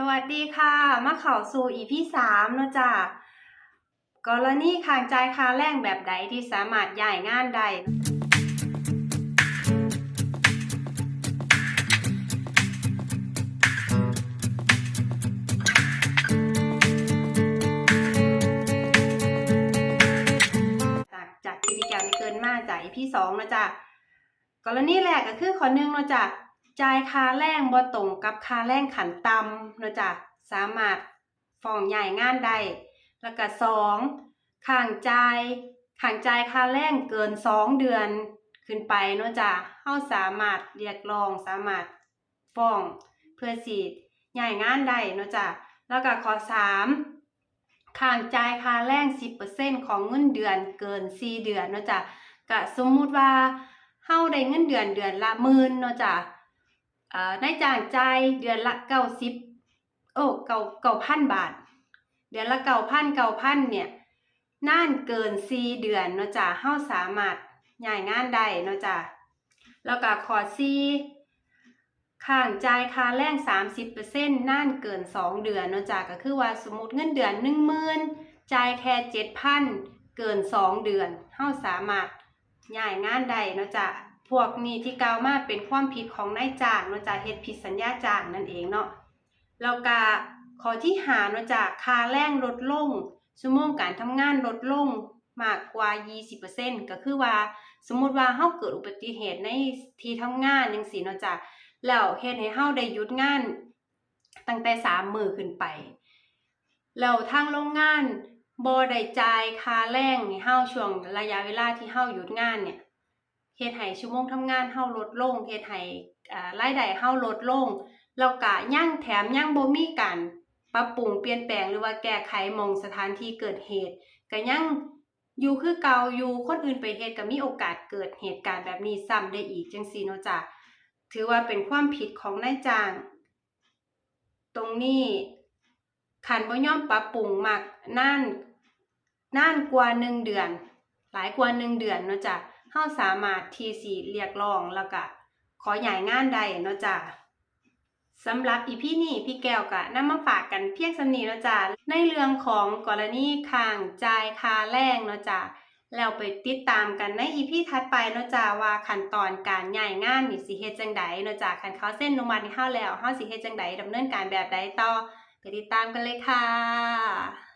สวัสดีค่ะ มาเข้าสู่อีพี่สามเนาะจ้ะกรณีขางจ่ายค่าแรงแบบใดที่สามารถย้ายงานได้จากจากที่พี่แก้วได้เกินมาจากอีพี่สองนะจ้ะกรณีแรกก็คือข้อหนึ่งนะจ้ะ จ่ายค่าแรงบ่ตรงกับค่าแรงขันต่ำเนะจ้ะสามารถฟ้องย้ายงานได้แล้วก็สองข้างจ่ายข้างจ่ายค่าแรงเกินสองเดือนขึ้นไปเนาะจ้ะเฮาสามารถเรียกร้องสามารถฟ้องเพื่อสิย้ายงานได้เนาะจ้ะแล้วก็ข้อสามข้างจ่ายค่าแรง10%ของเงินเดือนเกิน4เดือนเนาะจ้ะก็สมมุติว่าเฮาได้เงินเดือนเดือนละหมื่นเนาะจ้ะ นายจ้างจ่ายเดือนละ90โอ้เก้าเก้าพันบาท เดือนละ9,000 9,000เนี่ยน่านเกิน4เดือนเนาะจ้ะเฮาสามารถย้ายงานได้เนาะจ้ะแล้วก็ข้อ4ข้างจ่ายค่าแรง30%น่านเกิน 2 เดือนเนาะจ้ะก็คือว่าสมมติเงินเดือน 10,000จ่ายแค่7,000 เกิน 2 เดือนเฮาสามารถย้ายงานได้เนาะจ้ะ พวกนี้ที่กล่าวมาเป็นความผิดของนายจ้างเนาะจ้ะเฮ็ดผิดสัญญาจ้างนั่นเองเนาะแล้วก็ข้อที่หาเนาะจ้ะค่าแรงลดลงชั่วโมงการทำงานลดลงมากกว่า 20%ก็คือว่าสมมุติว่าเฮาเกิดอุบัติเหตุในที่ทำงานจังซี่เนาะจ้ะแล้วเฮ็ดให้เฮาได้หยุดงานตั้งแต่สามมื้อขึ้นไปแล้วทางโรงงานบ่ได้จ่ายค่าแรงให้เฮาช่วงระยะเวลาที่เฮาหยุดงานเนี่ย เฮ็ดให้ชั่วโมงทำงานเฮาลดลงเฮ็ดให้อ่ารายได้เฮาลดลง แล้วก็ยังแถมยังบ่มีการปรับปรุงเปลี่ยนแปลงหรือว่าแก้ไขมองสถานที่เกิดเหตุก็ยังอยู่คือเก่าอยู่คนอื่นไปเฮ็ดก็มีโอกาสเกิดเหตุการณ์แบบนี้ซ้ำได้อีกจังซี่เนาะจ้ะถือว่าเป็นความผิดของนายจ้าง ตรงนี้ขันบ่ยอมปรับปรุงมากน่านน่านกว่าหนึ่งเดือน หลายกว่าหนึ่งเดือนเนาะจ้ะาสามารถที่สิเรียกร้องแล้วก็ขอย้ายงานได้เนาะจ้ะสำหรับอีพี่นี้พี่แก้วก็นำมาฝากกันเพียงสำนีเนาะจ้ะในเรื่องของกรณีข้างจ่ายค่าแรงเนาะจ้ะแล้วไปติดตามกันในอีพีถัดไปเนาะจ้าว่าขั้นตอนการย้ายงานนี่สิเฮ็ดจังใดเนาะจ้าคันเขาเส้นนุมัติให้เฮาแล้วเฮาสิเฮ็ดจังใดดำเนินการแบบใดต่อไปติดตามกันเลยค่ะ